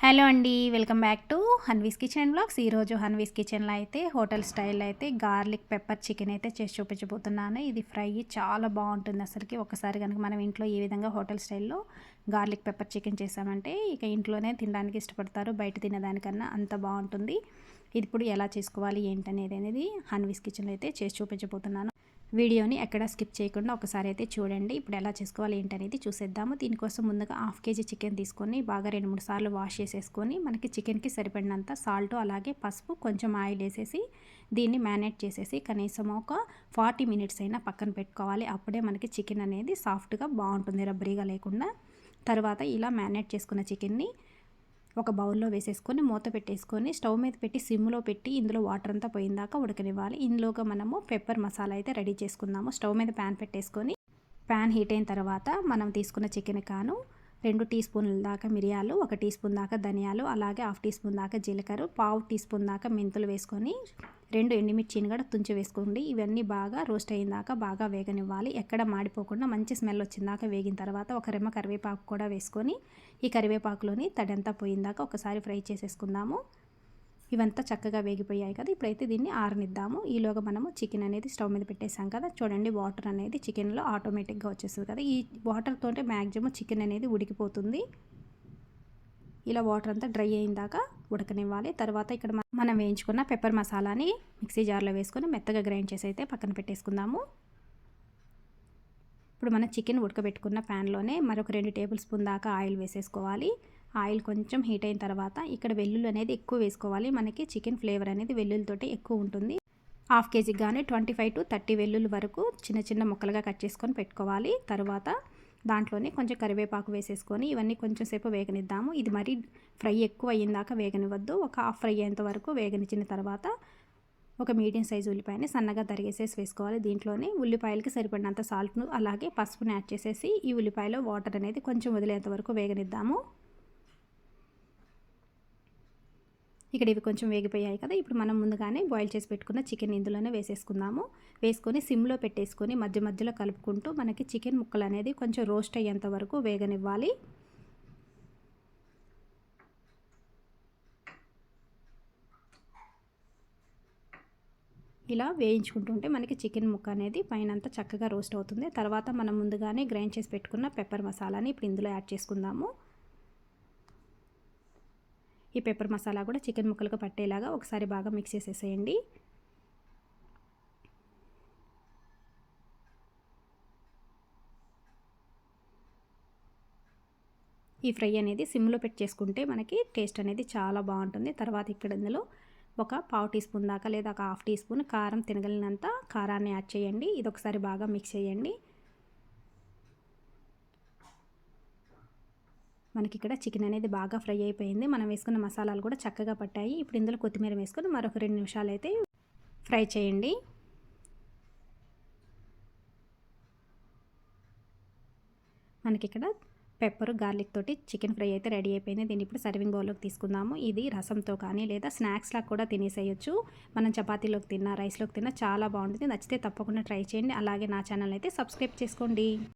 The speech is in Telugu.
హలో అండి welcome back to Hanvi's kitchen blogs. ఈరోజు హన్వీస్ కిచెన్లో అయితే హోటల్ స్టైల్ అయితే గార్లిక్ పెప్పర్ చికెన్ అయితే చేసి చూపించబోతున్నాను. ఇది ఫ్రై చాలా బాగుంటుంది అసలుకి. ఒకసారి కనుక మనం ఇంట్లో ఈ విధంగా హోటల్ స్టైల్లో గార్లిక్ పెప్పర్ చికెన్ చేసామంటే ఇక ఇంట్లోనే తినడానికి ఇష్టపడతారు. బయట తినేదానికన్నా అంత బాగుంటుంది. ఇది ఇప్పుడు ఎలా చేసుకోవాలి ఏంటనేది అనేది హన్వీస్ కిచెన్లో అయితే చేసి చూపించబోతున్నాను. వీడియోని ఎక్కడ స్కిప్ చేయకుండా ఒకసారి అయితే చూడండి. ఇప్పుడు ఎలా చేసుకోవాలి ఏంటనేది చూసేద్దాము. దీనికోసం ముందుగా హాఫ్ కేజీ చికెన్ తీసుకొని బాగా రెండు మూడు సార్లు వాష్ చేసేసుకొని మనకి చికెన్కి సరిపడినంత సాల్ట్ అలాగే పసుపు కొంచెం ఆయిల్ వేసేసి దీన్ని మ్యారినేట్ చేసేసి కనీసం ఒక ఫార్టీ మినిట్స్ అయినా పక్కన పెట్టుకోవాలి. అప్పుడే మనకి చికెన్ అనేది సాఫ్ట్గా బాగుంటుంది రబ్బరీగా లేకుండా. తర్వాత ఇలా మ్యారినేట్ చేసుకున్న చికెన్ని ఒక బౌల్లో వేసేసుకొని మూత పెట్టేసుకొని స్టవ్ మీద పెట్టి సిమ్లో పెట్టి ఇందులో వాటర్ అంతా పోయిందాక ఉడకనివ్వాలి. ఇందులోగా మనము పెప్పర్ మసాలా అయితే రెడీ చేసుకుందాము. స్టవ్ మీద ప్యాన్ పెట్టేసుకొని ప్యాన్ హీట్ అయిన తర్వాత మనం తీసుకున్న చికెన్ కాను రెండు టీ స్పూన్ల దాకా మిరియాలు ఒక టీ స్పూన్ దాకా ధనియాలు అలాగే హాఫ్ టీ స్పూన్ దాకా జీలకర్ర పావు టీ స్పూన్ దాకా మెంతులు వేసుకొని రెండు ఎండుమిర్చిని కూడా తుంచి వేసుకోండి. ఇవన్నీ బాగా రోస్ట్ అయిన దాకా బాగా వేగనివ్వాలి. ఎక్కడ మాడిపోకుండా మంచి స్మెల్ వచ్చిందాక వేగిన తర్వాత ఒక రెమ్మ కరివేపాకు కూడా వేసుకొని ఈ కరివేపాకులోని తడంతా పోయిందాక ఒకసారి ఫ్రై చేసేసుకుందాము. ఇవంతా చక్కగా వేగిపోయాయి కదా. ఇప్పుడైతే దీన్ని ఆరనిద్దాము. ఈలోగా మనము చికెన్ అనేది స్టవ్ మీద పెట్టేసాం కదా. చూడండి వాటర్ అనేది చికెన్లో ఆటోమేటిక్గా వచ్చేస్తుంది కదా. ఈ వాటర్తో మ్యాక్సిమం చికెన్ అనేది ఉడికిపోతుంది. ఇలా వాటర్ అంతా డ్రై అయిందాక ఉడకనివ్వాలి. తర్వాత ఇక్కడ మనం వేయించుకున్న పెప్పర్ మసాలాని మిక్సీ జార్లో వేసుకొని మెత్తగా గ్రైండ్ చేసి అయితే పక్కన పెట్టేసుకుందాము. ఇప్పుడు మనం చికెన్ ఉడకబెట్టుకున్న ప్యాన్లోనే మరొక రెండు టేబుల్ స్పూన్ దాకా ఆయిల్ వేసేసుకోవాలి. ఆయిల్ కొంచెం హీట్ అయిన తర్వాత ఇక్కడ వెల్లుల్లి అనేది ఎక్కువ వేసుకోవాలి. మనకి చికెన్ ఫ్లేవర్ అనేది వెల్లుల్లితోటి ఎక్కువ ఉంటుంది. హాఫ్ కేజీకి కానీ ట్వంటీ ఫైవ్ టు థర్టీ వెల్లుల్లి వరకు చిన్న చిన్న ముక్కలుగా కట్ చేసుకొని పెట్టుకోవాలి. తర్వాత దాంట్లోనే కొంచెం కరివేపాకు వేసేసుకొని ఇవన్నీ కొంచెం సేపు వేగనిద్దాము. ఇది మరీ ఫ్రై ఎక్కువ అయ్యిందాక వేగనివ్వద్దు. ఒక హాఫ్ ఫ్రై అయ్యేంత వరకు వేగనిచ్చిన తర్వాత ఒక మీడియం సైజు ఉల్లిపాయని సన్నగా తరిగేసేసి వేసుకోవాలి. దీంట్లోనే ఉల్లిపాయలకి సరిపడినంత సాల్ట్ను అలాగే పసుపుని యాడ్ చేసేసి ఈ ఉల్లిపాయలో వాటర్ అనేది కొంచెం వదిలేంత వరకు వేగనిద్దాము. ఇక్కడ ఇవి కొంచెం వేగిపోయాయి కదా. ఇప్పుడు మనం ముందుగానే బాయిల్ చేసి పెట్టుకున్న చికెన్ ఇందులోనే వేసేసుకుందాము. వేసుకొని సిమ్లో పెట్టేసుకొని మధ్య మధ్యలో కలుపుకుంటూ మనకి చికెన్ ముక్కలు అనేది కొంచెం రోస్ట్ అయ్యేంత వరకు వేగనివ్వాలి. ఇలా వేయించుకుంటుంటే మనకి చికెన్ ముక్క అనేది పైన చక్కగా రోస్ట్ అవుతుంది. తర్వాత మనం ముందుగానే గ్రైండ్ చేసి పెట్టుకున్న పెప్పర్ మసాలాని ఇప్పుడు ఇందులో యాడ్ చేసుకుందాము. ఈ పెప్పర్ మసాలా కూడా చికెన్ ముక్కలకు పట్టేలాగా ఒకసారి బాగా మిక్స్ చేసేసేయండి. ఈ ఫ్రై అనేది సిమ్లో పెట్టి చేసుకుంటే మనకి టేస్ట్ అనేది చాలా బాగుంటుంది. తర్వాత ఇక్కడ ఇందులో ఒక పావు టీ స్పూన్ దాకా లేదా ఒక హాఫ్ టీ స్పూన్ కారం తినగలిగినంత కారాన్ని యాడ్ చేయండి. ఇది ఒకసారి బాగా మిక్స్ చేయండి. మనకి ఇక్కడ చికెన్ అనేది బాగా ఫ్రై అయిపోయింది. మనం వేసుకున్న మసాలాలు కూడా చక్కగా పట్టాయి. ఇప్పుడు ఇందులో కొత్తిమీర వేసుకొని మరొక రెండు నిమిషాలు అయితే ఫ్రై చేయండి. మనకి ఇక్కడ పెప్పర్ గార్లిక్ తోటి చికెన్ ఫ్రై అయితే రెడీ అయిపోయింది. దీన్ని ఇప్పుడు సర్వింగ్ బౌల్లోకి తీసుకుందాము. ఇది రసంతో కానీ లేదా స్నాక్స్లా కూడా తినేసేయచ్చు. మనం చపాతీలోకి తిన్నా రైస్లోకి తిన్నా చాలా బాగుంటుంది. నచ్చితే తప్పకుండా ట్రై చేయండి. అలాగే నా ఛానల్ అయితే సబ్స్క్రైబ్ చేసుకోండి.